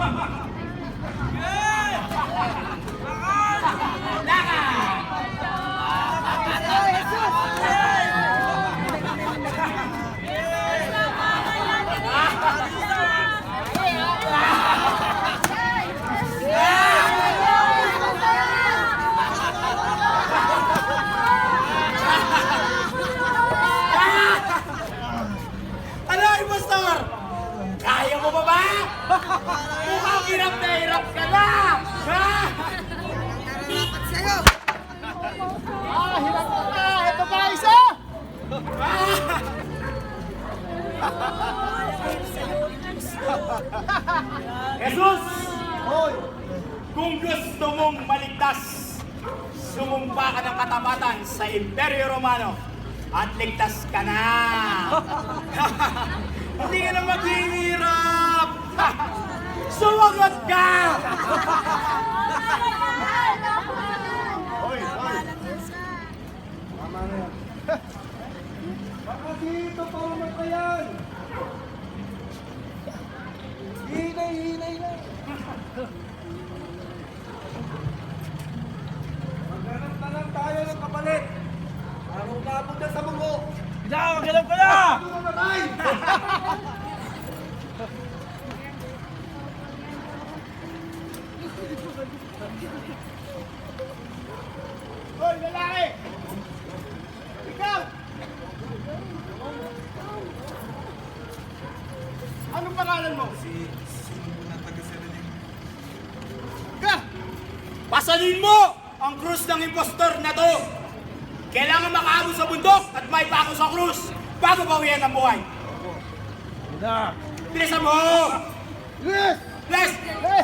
Ano, Impostor? Kaya mo ba ba? Mukhang hirap na hirap ka na! Ha? Ah, hirap ka na! Ito pa isa! Jesus! Hoy! Kung gusto mong maligtas, sumumpa ka ng katapatan sa Imperyo Romano at ligtas ka na. Hindi ka na maghihirap. Sumagot ka! Hoy! Hoy! Tama na yan. Baka dito pa umatayan! Hinay, hinay lang! Diyan, maghanap ka na! Hoy, lalaki! Ikaw! Anong pangalan mo? Si... Ka! Pasalin mo ang krus ng impostor na to. Kailangan makaabot sa bundok may pako sa krus bago bawian ang buhay. Bilisan mo! Yes! Eh!